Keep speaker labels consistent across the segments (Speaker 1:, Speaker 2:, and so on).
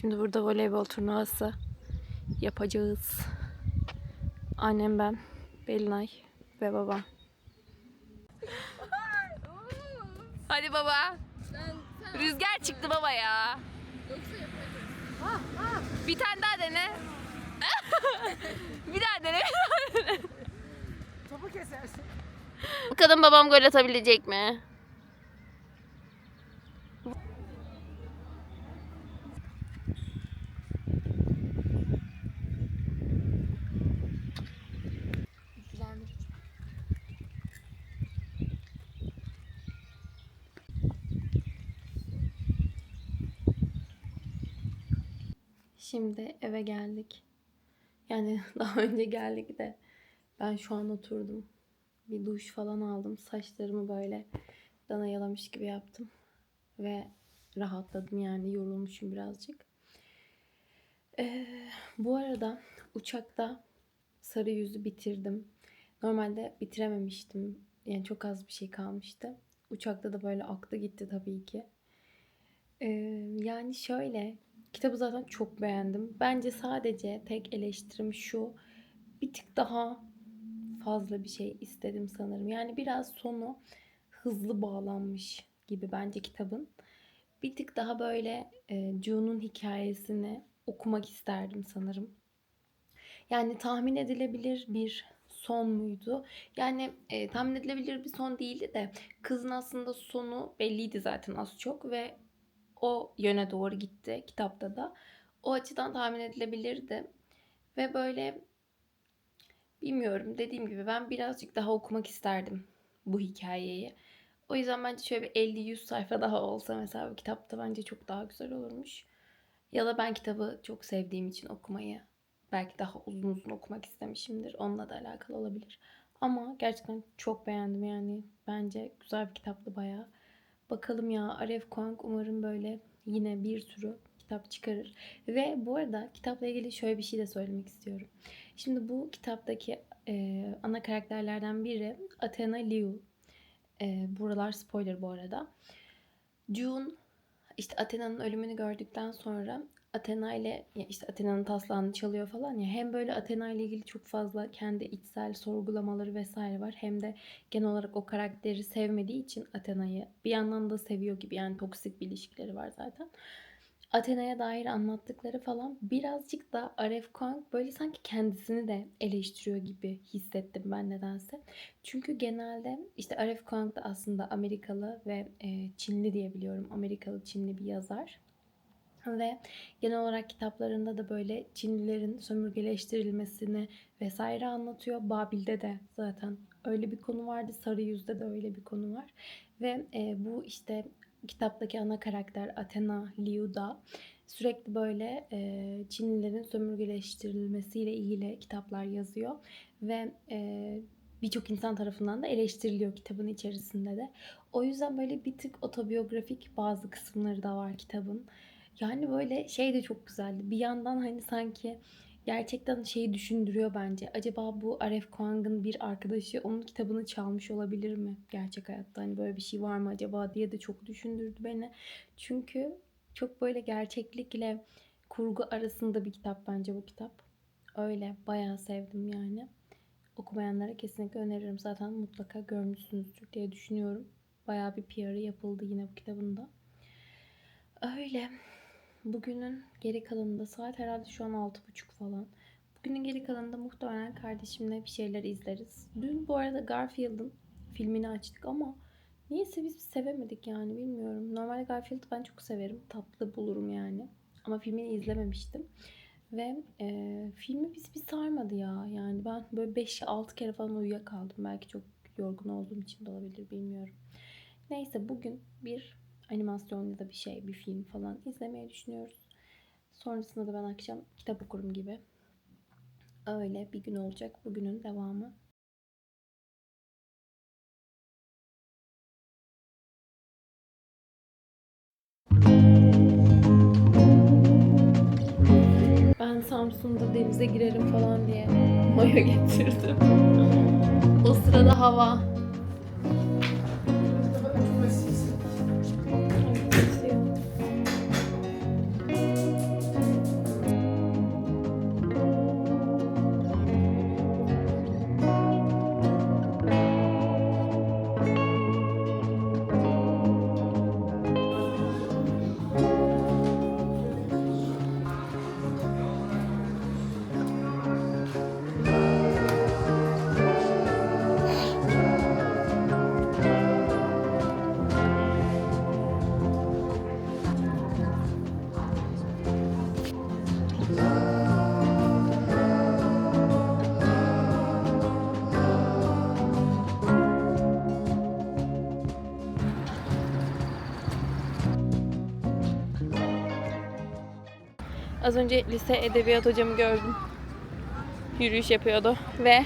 Speaker 1: Şimdi burada voleybol turnuvası yapacağız. Annem ben, Belinay ve babam. Hadi baba. Rüzgar çıktı baba ya. Bir tane daha dene. bir daha dene.
Speaker 2: Topu kesersin.
Speaker 1: Bakalım babam gol atabilecek mi? Şimdi eve geldik. Yani daha önce geldik de ben şu an oturdum. Bir duş falan aldım. Saçlarımı böyle dana yalamış gibi yaptım. Ve rahatladım yani yorulmuşum birazcık. Ee, bu arada uçakta sarı yüzü bitirdim. Normalde bitirememiştim. Yani çok az bir şey kalmıştı. Uçakta da böyle aktı gitti tabii ki. Ee, yani şöyle kitabı zaten çok beğendim. Bence sadece tek eleştirim şu. Bir tık daha fazla bir şey istedim sanırım. Yani biraz sonu hızlı bağlanmış gibi bence kitabın. Bir tık daha böyle e, June'un hikayesini okumak isterdim sanırım. Yani tahmin edilebilir bir son muydu? Yani e, tahmin edilebilir bir son değildi de kızın aslında sonu belliydi zaten az çok ve o yöne doğru gitti kitapta da. O açıdan tahmin edilebilirdi. Ve böyle bilmiyorum dediğim gibi ben birazcık daha okumak isterdim bu hikayeyi. O yüzden bence şöyle bir 50-100 sayfa daha olsa mesela bu kitapta bence çok daha güzel olurmuş. Ya da ben kitabı çok sevdiğim için okumayı belki daha uzun uzun okumak istemişimdir. Onunla da alakalı olabilir. Ama gerçekten çok beğendim yani. Bence güzel bir kitaptı bayağı. Bakalım ya Aref Kuang umarım böyle yine bir sürü kitap çıkarır. Ve bu arada kitapla ilgili şöyle bir şey de söylemek istiyorum. Şimdi bu kitaptaki e, ana karakterlerden biri Athena Liu. E, buralar spoiler bu arada. June işte Athena'nın ölümünü gördükten sonra Athena ile işte Athena'nın taslağını çalıyor falan ya hem böyle Athena ile ilgili çok fazla kendi içsel sorgulamaları vesaire var hem de genel olarak o karakteri sevmediği için Athena'yı bir yandan da seviyor gibi yani toksik bir ilişkileri var zaten. Athena'ya dair anlattıkları falan birazcık da Aref Kuang böyle sanki kendisini de eleştiriyor gibi hissettim ben nedense. Çünkü genelde işte Aref Kuang da aslında Amerikalı ve e, Çinli diye biliyorum. Amerikalı Çinli bir yazar. Ve genel olarak kitaplarında da böyle Çinlilerin sömürgeleştirilmesini vesaire anlatıyor. Babil'de de zaten öyle bir konu vardı. Sarı Yüz'de de öyle bir konu var. Ve e, bu işte kitaptaki ana karakter Athena Liu da sürekli böyle e, Çinlilerin sömürgeleştirilmesiyle ilgili kitaplar yazıyor. Ve e, birçok insan tarafından da eleştiriliyor kitabın içerisinde de. O yüzden böyle bir tık otobiyografik bazı kısımları da var kitabın. Yani böyle şey de çok güzeldi. Bir yandan hani sanki gerçekten şeyi düşündürüyor bence. Acaba bu Aref Kuang'ın bir arkadaşı onun kitabını çalmış olabilir mi? Gerçek hayatta hani böyle bir şey var mı acaba diye de çok düşündürdü beni. Çünkü çok böyle gerçeklikle kurgu arasında bir kitap bence bu kitap. Öyle bayağı sevdim yani. Okumayanlara kesinlikle öneririm. Zaten mutlaka görmüşsünüzdür diye düşünüyorum. Bayağı bir PR'ı yapıldı yine bu kitabında. Öyle. Bugünün geri kalanında saat herhalde şu an 6.30 falan. Bugünün geri kalanında muhtemelen kardeşimle bir şeyler izleriz. Dün bu arada Garfield'ın filmini açtık ama niyeyse biz sevemedik yani bilmiyorum. Normalde Garfield'ı ben çok severim. Tatlı bulurum yani. Ama filmini izlememiştim. Ve e, filmi biz bir sarmadı ya. Yani ben böyle 5-6 kere falan uyuyakaldım. Belki çok yorgun olduğum için de olabilir bilmiyorum. Neyse bugün bir animasyon ya da bir şey, bir film falan izlemeyi düşünüyoruz. Sonrasında da ben akşam kitap okurum gibi. Öyle bir gün olacak. Bugünün devamı. Ben Samsun'da denize girerim falan diye mayo getirdim. O sırada hava. Az önce lise edebiyat hocamı gördüm. Yürüyüş yapıyordu ve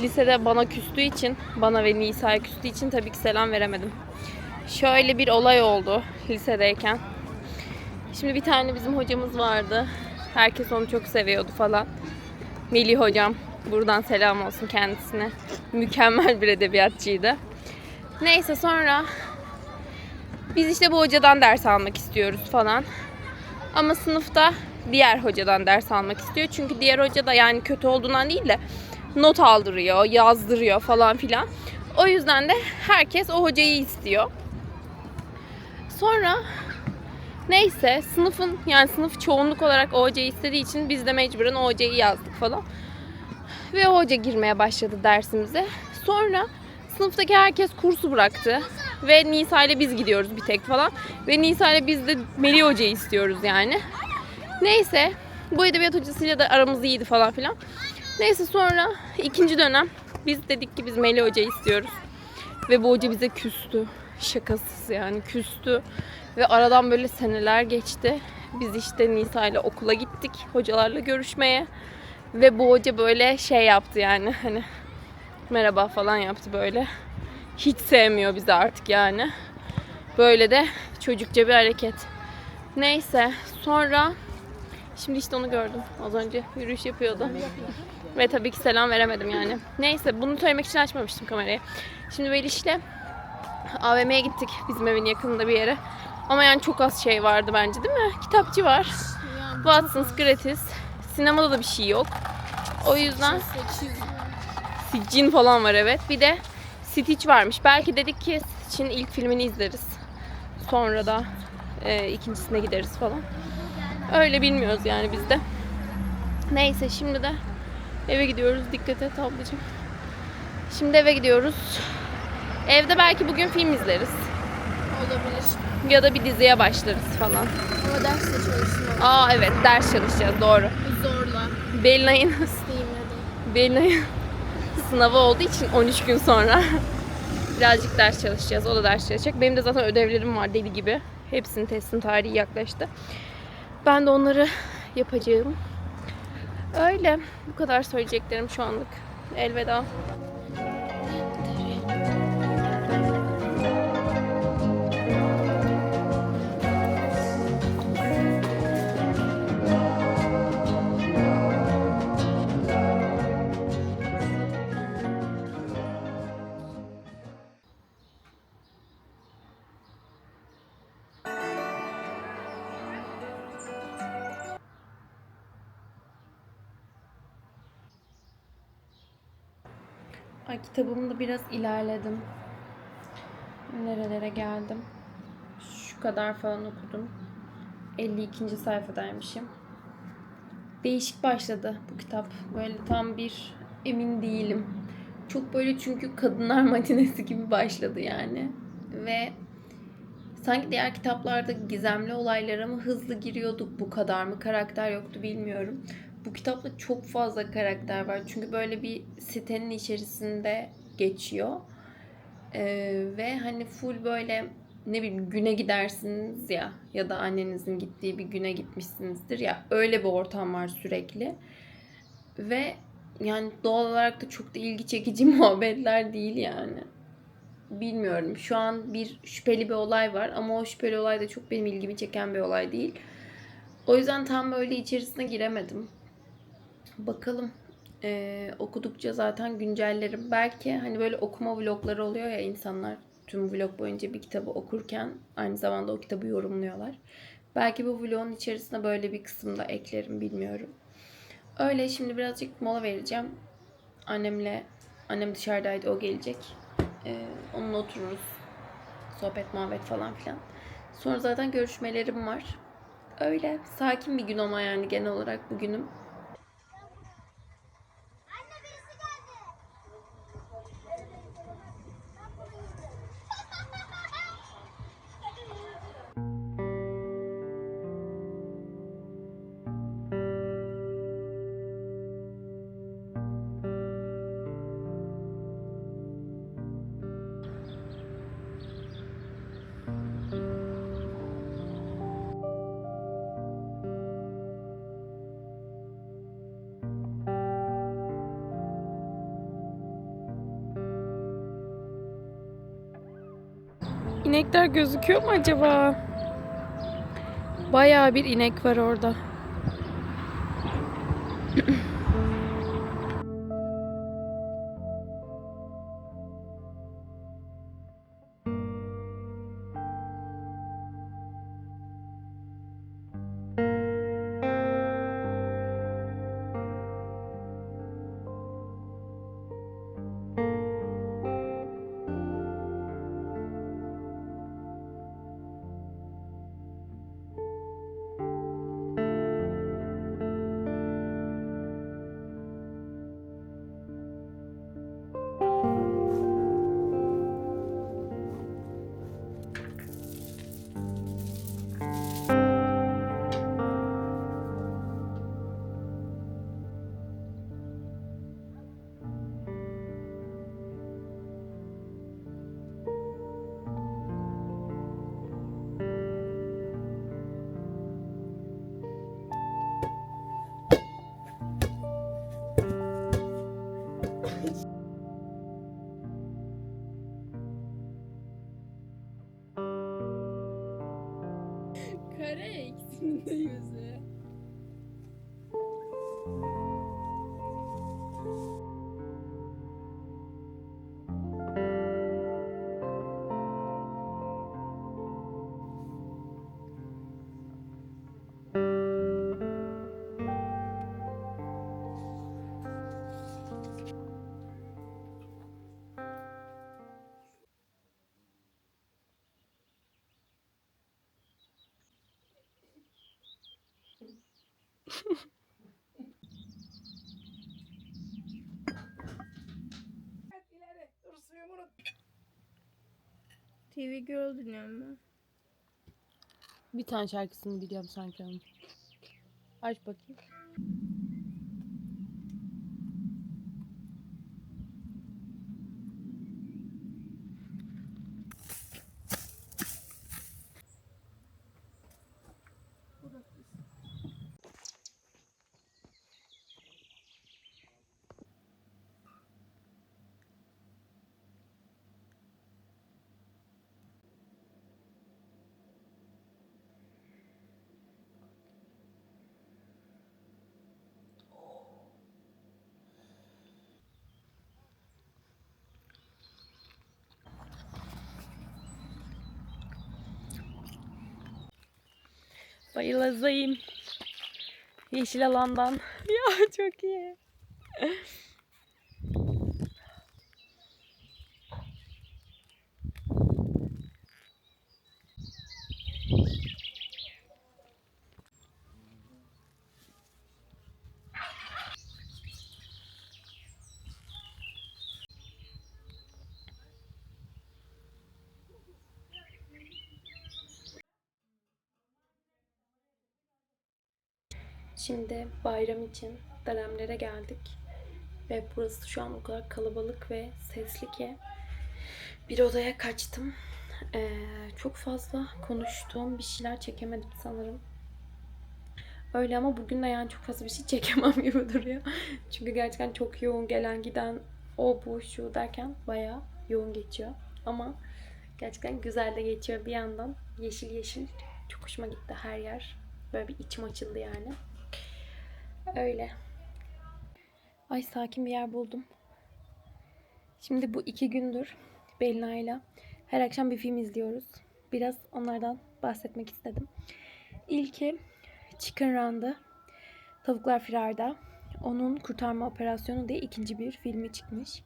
Speaker 1: lisede bana küstüğü için, bana ve Nisa'ya küstüğü için tabii ki selam veremedim. Şöyle bir olay oldu lisedeyken. Şimdi bir tane bizim hocamız vardı. Herkes onu çok seviyordu falan. Melih hocam. Buradan selam olsun kendisine. Mükemmel bir edebiyatçıydı. Neyse sonra biz işte bu hocadan ders almak istiyoruz falan. Ama sınıfta diğer hocadan ders almak istiyor. Çünkü diğer hoca da yani kötü olduğundan değil de not aldırıyor, yazdırıyor falan filan. O yüzden de herkes o hocayı istiyor. Sonra neyse sınıfın yani sınıf çoğunluk olarak o hocayı istediği için biz de mecburen o hocayı yazdık falan. Ve o hoca girmeye başladı dersimize. Sonra sınıftaki herkes kursu bıraktı. Ve Nisa ile biz gidiyoruz bir tek falan. Ve Nisa ile biz de Melih Hoca'yı istiyoruz yani. Neyse bu edebiyat hocasıyla da aramız iyiydi falan filan. Neyse sonra ikinci dönem biz dedik ki biz Melih Hoca'yı istiyoruz. Ve bu hoca bize küstü. Şakasız yani küstü. Ve aradan böyle seneler geçti. Biz işte Nisa ile okula gittik hocalarla görüşmeye. Ve bu hoca böyle şey yaptı yani hani merhaba falan yaptı böyle. Hiç sevmiyor bizi artık yani. Böyle de çocukça bir hareket. Neyse sonra şimdi işte onu gördüm. Az önce yürüyüş yapıyordu. Ve tabii ki selam veremedim yani. Neyse bunu söylemek için açmamıştım kamerayı. Şimdi işte AVM'ye gittik bizim evin yakınında bir yere. Ama yani çok az şey vardı bence değil mi? Kitapçı var. Watson's gratis. Sinemada da bir şey yok. O yüzden Cin falan var evet. Bir de Stitch varmış. Belki dedik ki Stitch'in ilk filmini izleriz. Sonra da e, ikincisine gideriz falan. Öyle bilmiyoruz yani biz de. Neyse şimdi de eve gidiyoruz. Dikkat et ablacığım. Şimdi eve gidiyoruz. Evde belki bugün film izleriz.
Speaker 3: Olabilir.
Speaker 1: Ya da bir diziye başlarız falan.
Speaker 3: Ama derste çalışma.
Speaker 1: Aa evet ders çalışacağız doğru.
Speaker 3: Zorla.
Speaker 1: Belinay'ın. Belinay'ın sınavı olduğu için 13 gün sonra birazcık ders çalışacağız. O da ders çalışacak. Benim de zaten ödevlerim var deli gibi. Hepsinin testin tarihi yaklaştı. Ben de onları yapacağım. Öyle. Bu kadar söyleyeceklerim şu anlık. Elveda. Ay kitabımda biraz ilerledim. Nerelere geldim. Şu kadar falan okudum. 52. sayfadaymışım. Değişik başladı bu kitap. Böyle tam bir emin değilim. Çok böyle çünkü kadınlar matinesi gibi başladı yani. Ve sanki diğer kitaplarda gizemli olaylara mı hızlı giriyorduk bu kadar mı karakter yoktu bilmiyorum. Bu kitapta çok fazla karakter var. Çünkü böyle bir sitenin içerisinde geçiyor. Ee, ve hani full böyle ne bileyim güne gidersiniz ya ya da annenizin gittiği bir güne gitmişsinizdir ya öyle bir ortam var sürekli. Ve yani doğal olarak da çok da ilgi çekici muhabbetler değil yani. Bilmiyorum. Şu an bir şüpheli bir olay var ama o şüpheli olay da çok benim ilgimi çeken bir olay değil. O yüzden tam böyle içerisine giremedim. Bakalım. Ee, okudukça zaten güncellerim. Belki hani böyle okuma vlogları oluyor ya insanlar tüm vlog boyunca bir kitabı okurken aynı zamanda o kitabı yorumluyorlar. Belki bu vlogun içerisine böyle bir kısım da eklerim bilmiyorum. Öyle şimdi birazcık mola vereceğim. Annemle annem dışarıdaydı o gelecek. Ee, onunla otururuz. Sohbet muhabbet falan filan. Sonra zaten görüşmelerim var. Öyle sakin bir gün ama yani genel olarak bugünüm. Gözüküyor mu acaba? Bayağı bir inek var orada.
Speaker 3: TV Girl dinliyorum ben.
Speaker 1: Bir tane şarkısını biliyorum sanki onun. Aç bakayım. Bayılazayım. Yeşil alandan. ya çok iyi. Şimdi bayram için Daremlere geldik. Ve burası şu an o kadar kalabalık ve sesli ki bir odaya kaçtım. Ee, çok fazla konuştuğum bir şeyler çekemedim sanırım. Öyle ama bugün de yani çok fazla bir şey çekemem gibi duruyor. Çünkü gerçekten çok yoğun gelen giden o bu şu derken bayağı yoğun geçiyor. Ama gerçekten güzel de geçiyor bir yandan. Yeşil yeşil çok hoşuma gitti her yer. Böyle bir içim açıldı yani. Öyle. Ay sakin bir yer buldum. Şimdi bu iki gündür Belina'yla her akşam bir film izliyoruz. Biraz onlardan bahsetmek istedim. İlki Chicken Run'dı. Tavuklar Firar'da. Onun kurtarma operasyonu diye ikinci bir filmi çıkmış.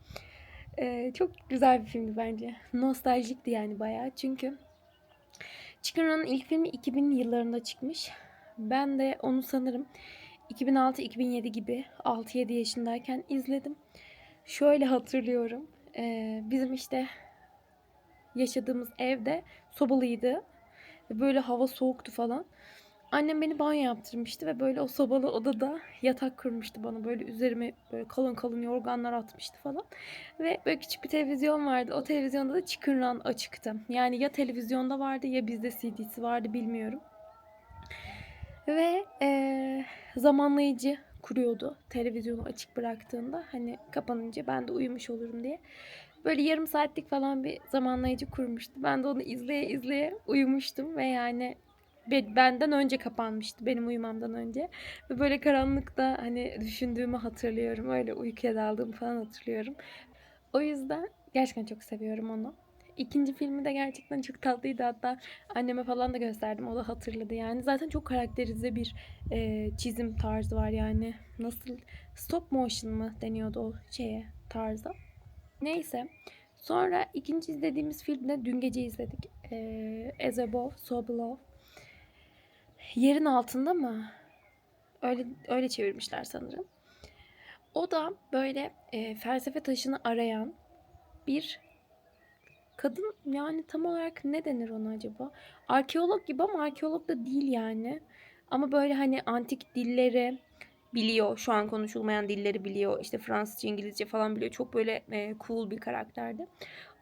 Speaker 1: Ee, çok güzel bir filmdi bence. Nostaljikti yani bayağı. Çünkü Chicken Run'ın ilk filmi 2000 yıllarında çıkmış. Ben de onu sanırım 2006-2007 gibi 6-7 yaşındayken izledim. Şöyle hatırlıyorum. Bizim işte yaşadığımız evde sobalıydı. Böyle hava soğuktu falan. Annem beni banyo yaptırmıştı ve böyle o sobalı odada yatak kurmuştu bana. Böyle üzerime böyle kalın kalın yorganlar atmıştı falan. Ve böyle küçük bir televizyon vardı. O televizyonda da Chicken Run açıktı. Yani ya televizyonda vardı ya bizde CD'si vardı bilmiyorum. Ve eee, zamanlayıcı kuruyordu televizyonu açık bıraktığında. Hani kapanınca ben de uyumuş olurum diye. Böyle yarım saatlik falan bir zamanlayıcı kurmuştu. Ben de onu izleye izleye uyumuştum ve yani be- benden önce kapanmıştı benim uyumamdan önce. Ve böyle karanlıkta hani düşündüğümü hatırlıyorum. Öyle uykuya daldığımı falan hatırlıyorum. O yüzden gerçekten çok seviyorum onu. İkinci filmi de gerçekten çok tatlıydı. Hatta anneme falan da gösterdim. O da hatırladı yani. Zaten çok karakterize bir e, çizim tarzı var yani. Nasıl stop motion mı deniyordu o şeye tarza. Neyse. Sonra ikinci izlediğimiz filmde dün gece izledik. E, As Above, So Below. Yerin altında mı? Öyle öyle çevirmişler sanırım. O da böyle e, felsefe taşını arayan bir kadın yani tam olarak ne denir ona acaba? Arkeolog gibi ama arkeolog da değil yani. Ama böyle hani antik dilleri biliyor. Şu an konuşulmayan dilleri biliyor. İşte Fransızca, İngilizce falan biliyor. Çok böyle e, cool bir karakterdi.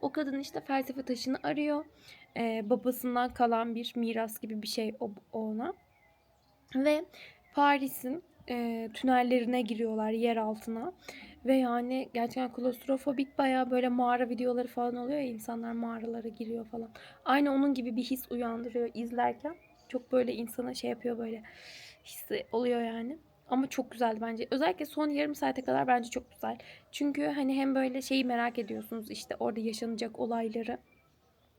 Speaker 1: O kadın işte felsefe taşını arıyor. E, babasından kalan bir miras gibi bir şey ona. Ve Paris'in e, tünellerine giriyorlar yer altına. Ve yani gerçekten klostrofobik bayağı böyle mağara videoları falan oluyor ya insanlar mağaralara giriyor falan. Aynı onun gibi bir his uyandırıyor izlerken. Çok böyle insana şey yapıyor böyle hissi oluyor yani. Ama çok güzeldi bence. Özellikle son yarım saate kadar bence çok güzel. Çünkü hani hem böyle şeyi merak ediyorsunuz işte orada yaşanacak olayları.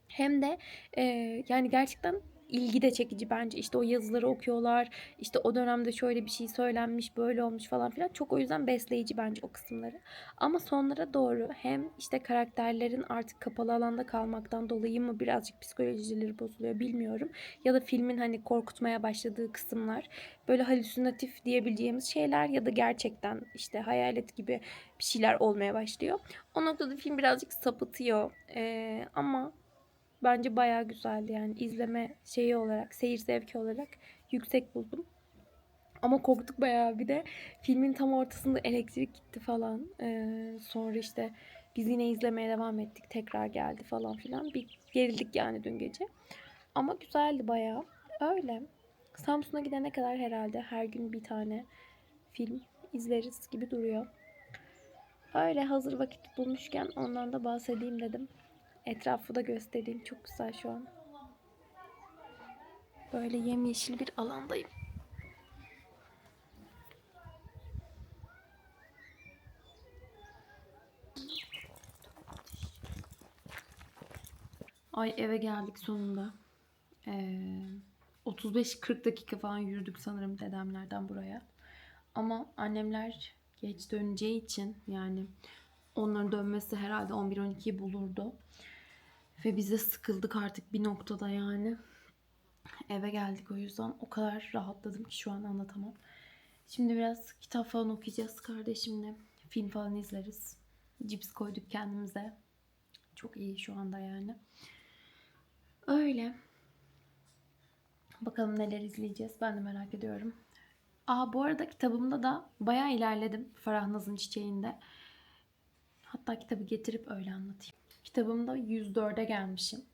Speaker 1: Hem de e, yani gerçekten ilgi de çekici bence. İşte o yazıları okuyorlar. İşte o dönemde şöyle bir şey söylenmiş, böyle olmuş falan filan. Çok o yüzden besleyici bence o kısımları. Ama sonlara doğru hem işte karakterlerin artık kapalı alanda kalmaktan dolayı mı birazcık psikolojileri bozuluyor bilmiyorum. Ya da filmin hani korkutmaya başladığı kısımlar böyle halüsinatif diyebileceğimiz şeyler ya da gerçekten işte hayalet gibi bir şeyler olmaya başlıyor. O noktada film birazcık sapıtıyor. Ee, ama bence bayağı güzeldi yani izleme şeyi olarak, seyir zevki olarak yüksek buldum. Ama korktuk bayağı bir de filmin tam ortasında elektrik gitti falan. Ee, sonra işte biz yine izlemeye devam ettik. Tekrar geldi falan filan. Bir gerildik yani dün gece. Ama güzeldi bayağı. Öyle. Samsun'a gidene kadar herhalde her gün bir tane film izleriz gibi duruyor. Öyle hazır vakit bulmuşken ondan da bahsedeyim dedim. Etrafı da göstereyim. Çok güzel şu an. Böyle yemyeşil bir alandayım. Ay eve geldik sonunda. Ee, 35-40 dakika falan yürüdük sanırım dedemlerden buraya. Ama annemler geç döneceği için yani onların dönmesi herhalde 11-12'yi bulurdu. Ve biz de sıkıldık artık bir noktada yani. Eve geldik o yüzden o kadar rahatladım ki şu an anlatamam. Şimdi biraz kitap falan okuyacağız kardeşimle. Film falan izleriz. Cips koyduk kendimize. Çok iyi şu anda yani. Öyle. Bakalım neler izleyeceğiz. Ben de merak ediyorum. Aa bu arada kitabımda da bayağı ilerledim. Farah Naz'ın Çiçeği'nde. Hatta kitabı getirip öyle anlatayım. Kitabımda 104'e gelmişim.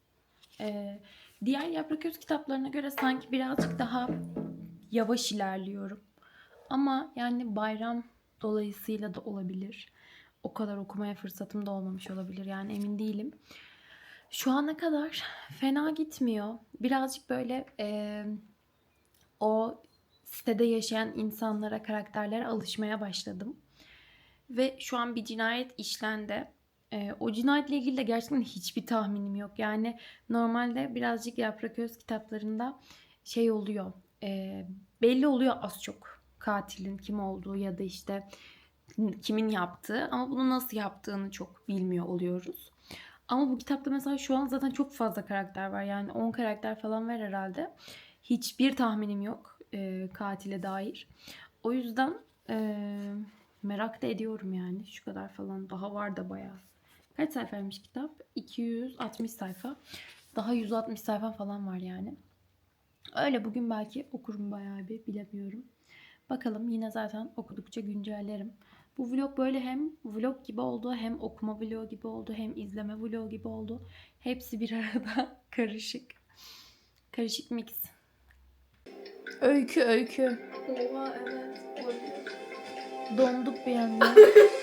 Speaker 1: Ee, diğer Yaprak kitaplarına göre sanki birazcık daha yavaş ilerliyorum. Ama yani bayram dolayısıyla da olabilir. O kadar okumaya fırsatım da olmamış olabilir yani emin değilim. Şu ana kadar fena gitmiyor. Birazcık böyle e, o sitede yaşayan insanlara, karakterlere alışmaya başladım. Ve şu an bir cinayet işlendi. E, o cinayetle ilgili de gerçekten hiçbir tahminim yok. Yani normalde birazcık Yaprak Öz kitaplarında şey oluyor. e, belli oluyor az çok katilin kim olduğu ya da işte kimin yaptığı ama bunu nasıl yaptığını çok bilmiyor oluyoruz. Ama bu kitapta mesela şu an zaten çok fazla karakter var. Yani 10 karakter falan var herhalde. Hiçbir tahminim yok e, katile dair. O yüzden e, merak da ediyorum yani. Şu kadar falan. Daha var da bayağı. Kaç sayfaymış kitap? 260 sayfa. Daha 160 sayfa falan var yani. Öyle bugün belki okurum bayağı bir bilemiyorum. Bakalım yine zaten okudukça güncellerim. Bu vlog böyle hem vlog gibi oldu hem okuma vlog gibi oldu hem izleme vlog gibi oldu. Hepsi bir arada karışık. Karışık mix. Öykü öykü.
Speaker 3: Oha evet.
Speaker 1: Donduk bir anda.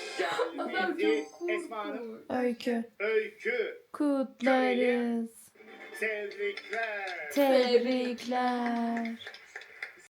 Speaker 3: Adam çok
Speaker 2: Esma.
Speaker 1: Öykü.
Speaker 4: Öykü,
Speaker 1: Kutlarız.
Speaker 4: tebrikler.
Speaker 1: Tebrikler.